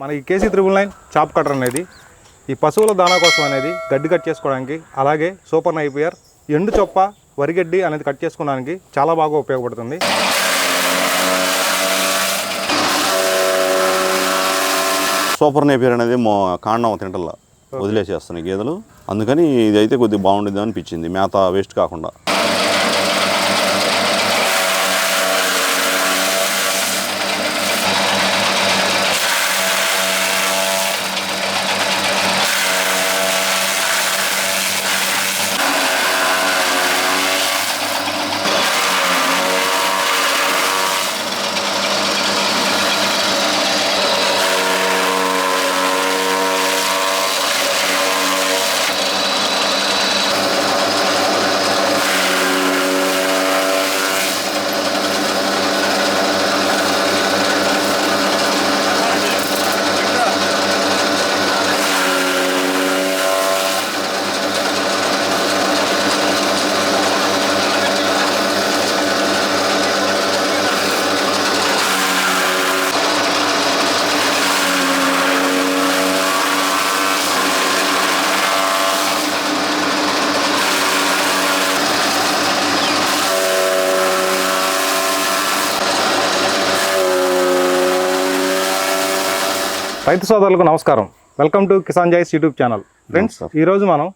మనకి KC triple nine chaff cutter అనేది ఈ పశువుల దానా కోసం అనేది గడ్డి కట్ చేసుకోవడానికి అలాగే సూపర్ నైపియర్ ఎండు చొప్ప వరిగడ్డి అనేది కట్ చేసుకోవడానికి చాలా బాగా ఉపయోగపడుతుంది. సూపర్ నేపియర్ అనేది మో కాండం తింటల్లా వదిలేసేస్తున్నాయి గేదెలు. అందుకని ఇది అయితే కొద్దిగా బాగుండేది అనిపించింది మేత వేస్ట్ కాకుండా. రైతు సోదరులకు నమస్కారం. Welcome to Kisan choice YouTube channel. Friends. ఈరోజు మనం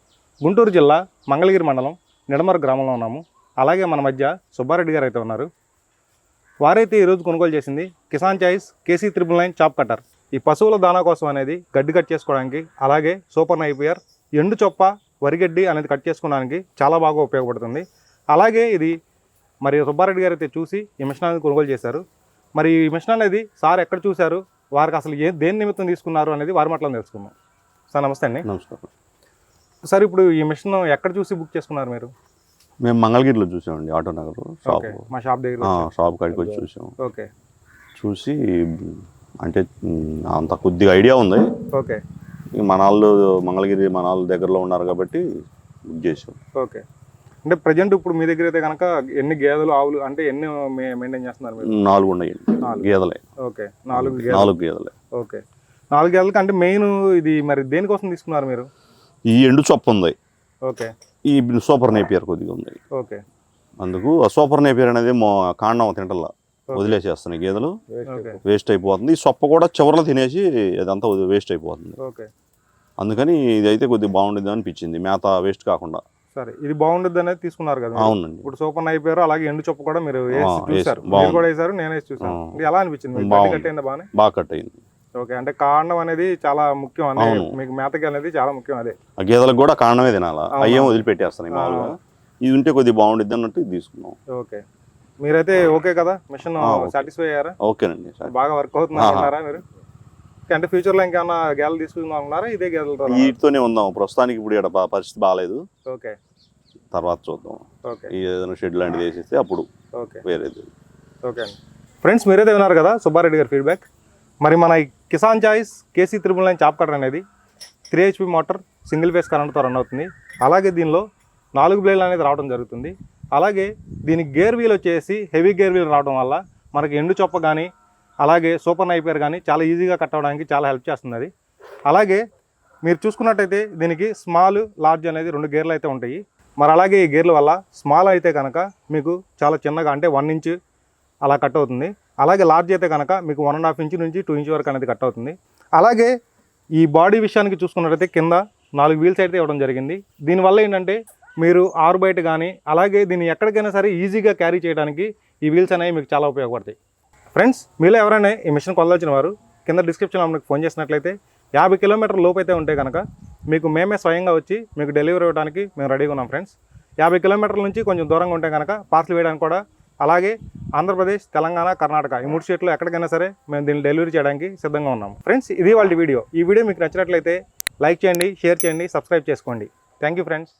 గుంటూరు జిల్లా మంగళగిరి మండలం నిడమర గ్రామంలో ఉన్నాము. అలాగే మన మధ్య సుబ్బారెడ్డి గారు అయితే ఉన్నారు. వారైతే ఈరోజు కొనుగోలు చేసింది Kisan choice KC triple nine chaff cutter ఈ పశువుల దానా కోసం అనేది గడ్డి కట్ చేసుకోవడానికి అలాగే సూపర్ నైపియర్ ఎండు చొప్ప వరిగడ్డి అనేది కట్ చేసుకోవడానికి చాలా బాగా ఉపయోగపడుతుంది. అలాగే ఇది మరి సుబ్బారెడ్డి గారు అయితే చూసి ఈ మిషన్ అనేది కొనుగోలు చేశారు. మరి ఈ మిషన్ అనేది సార్ ఎక్కడ చూశారు? వారికి అసలు ఏ దేని నిమిత్తం తీసుకున్నారు అనేది వారి మాటలో తెలుసుకుందాం సార్ నమస్తే అండి. నమస్కారం. సార్ ఇప్పుడు ఈ మిషన్ ఎక్కడ చూసి బుక్ చేసుకున్నారు మీరు? మేము మంగళగిరిలో చూసామండి ఆటో నగర్ షాప్. మా షాప్ దగ్గర షాప్ కాడికి వచ్చి చూసాం. ఓకే. చూసి అంటే అంత కొద్దిగా ఐడియా ఉంది. ఓకే. మన వాళ్ళు మంగళగిరి మన వాళ్ళ దగ్గరలో ఉన్నారు కాబట్టి బుక్ చేసాం. ఓకే. అంటే ప్రజెంట్ ఇప్పుడు మీ దగ్గర అయితే కనుక ఎన్ని గేదెలు ఆవులు అంటే ఎన్ని మెయింటైన్ చేస్తున్నారు మీరు? నాలుగు ఉన్నాయండి నాలుగు. గేదెలే. ఓకే. నాలుగు గేదెలు. నాలుగు గేదెలే. ఓకే. నాలుగు గేదెలకి అంటే మెయిన్ ఇది మరి దేనికోసం తీసుకున్నారు మీరు? ఈ ఎండు చొప్ప ఉంది. ఓకే. ఈ సూపర్ నేపియర్ కొద్దిగా ఉంది. ఓకే. అందుకు ఆ సూపర్ నేపియర్ అనేది మో కాండం తింటల్లా వదిలేసేస్తున్నాయి గేదెలు. వేస్ట్ అయిపోతుంది. ఈ సొప్ప కూడా చివరలో తినేసి అదంతా వేస్ట్ అయిపోతుంది. ఓకే. అందుకని ఇది అయితే కొద్దిగా బాగుండేది అనిపించింది. మేత వేస్ట్ కాకుండా. సరే ఇది బాగుంటుంది అనేది తీసుకున్నారు కదా. అవునండి. ఇప్పుడు సూపర్ అయిపోయారు అలాగే ఎండు చొప్పు కూడా మీరు వేసి చూసారు మీరు. కూడా వేసారు నేను వేసి చూసాను ఎలా అనిపించింది. గడ్డి కట్టేయండి బాగానే బాగా కట్ అయింది. ఓకే అంటే కాండం అనేది చాలా ముఖ్యం అనే అవును. మీకు మేతకి అనేది చాలా ముఖ్యం అదే. గేదెలకు కూడా కారణమే తినాలా. అయ్యేం వదిలిపెట్టేస్తున్నాయి మామూలుగా. ఇది ఉంటే కొద్దిగా బాగుండిద్ది అన్నట్టు ఇది తీసుకున్నాం. ఓకే. మీరైతే ఓకే కదా? మిషన్. సాటిస్ఫై అయ్యారా? ఓకేనండి సరే బాగా వర్క్. అనుకున్నారా మీరు? ఓకే, అంటే ఫ్యూచర్లో ఇంకేమన్నా గేలు తీసుకుందాం అనుకున్నారా ఇదే గేదెలతో వీటితోనే ఉందాం ప్రస్తుతానికి ఇప్పుడు ఇక్కడ పరిస్థితి బాగాలేదు ఓకే. తర్వాత చూద్దాం. ఓకే. ఈ ఏదైనా షెడ్ లాంటిది వేసేస్తే అప్పుడు ఓకే. వేరేది. ఓకే. అండి ఫ్రెండ్స్ మీరైతే విన్నారు కదా సుబ్బారెడ్డి గారి ఫీడ్బ్యాక్ మరి మన ఈ Kisan choice KC triple nine chaff cutter అనేది three HP motor single phase కరెంట్తో రన్ అవుతుంది. అలాగే దీనిలో నాలుగు బ్లేడ్లు అనేది రావడం జరుగుతుంది. అలాగే దీని గేర్ వీల్ వచ్చేసి హెవీ గేర్ వీల్ రావడం వల్ల మనకి ఎండు చొప్ప కానీ అలాగే సూపర్ నైపేర్ కానీ చాలా ఈజీగా కట్ చాలా హెల్ప్ చేస్తుంది అది అలాగే మీరు చూసుకున్నట్టయితే దీనికి స్మాల్ లార్జ్ అనేది రెండు గేర్లు అయితే ఉంటాయి. మరి అలాగే ఈ గేర్ల వల్ల స్మాల్ అయితే కనుక మీకు చాలా చిన్నగా అంటే వన్ ఇంచ్ అలా కట్ అవుతుంది. అలాగే లార్జ్ అయితే కనుక మీకు వన్ అండ్ హాఫ్ ఇంచ్ నుంచి టూ ఇంచ్ వరకు అనేది కట్ అవుతుంది. అలాగే ఈ బాడీ విషయానికి చూసుకున్నట్టయితే కింద నాలుగు వీల్స్ అయితే ఇవ్వడం జరిగింది. దీనివల్ల ఏంటంటే మీరు ఆరు బయట కానీ అలాగే దీన్ని ఎక్కడికైనా సరే ఈజీగా క్యారీ చేయడానికి ఈ వీల్స్ అనేవి మీకు చాలా ఉపయోగపడతాయి. ఫ్రెండ్స్ మీలో ఎవరైనా ఈ మిషన్ కొనదలిచిన వారు కింద డిస్క్రిప్షన్లో మనకు ఫోన్ చేసినట్లయితే యాభై కిలోమీటర్ లోపు అయితే ఉంటే కనుక మీకు మేమే స్వయంగా వచ్చి మీకు డెలివరీ ఇవ్వడానికి మేము రెడీగా ఉన్నాం ఫ్రెండ్స్. యాభై కిలోమీటర్ల నుంచి కొంచెం దూరంగా ఉంటే కనుక పార్సల్ వేయడానికి కూడా అలాగే ఆంధ్రప్రదేశ్ తెలంగాణ కర్ణాటక ఈ మూడు స్టేట్లో ఎక్కడికైనా సరే మేము దీన్ని డెలివరీ చేయడానికి సిద్ధంగా ఉన్నాం. ఫ్రెండ్స్ ఇది వాళ్ళ వీడియో. ఈ వీడియో మీకు నచ్చినట్లయితే లైక్ చేయండి షేర్ చేయండి సబ్స్క్రైబ్ చేసుకోండి. Thank you friends.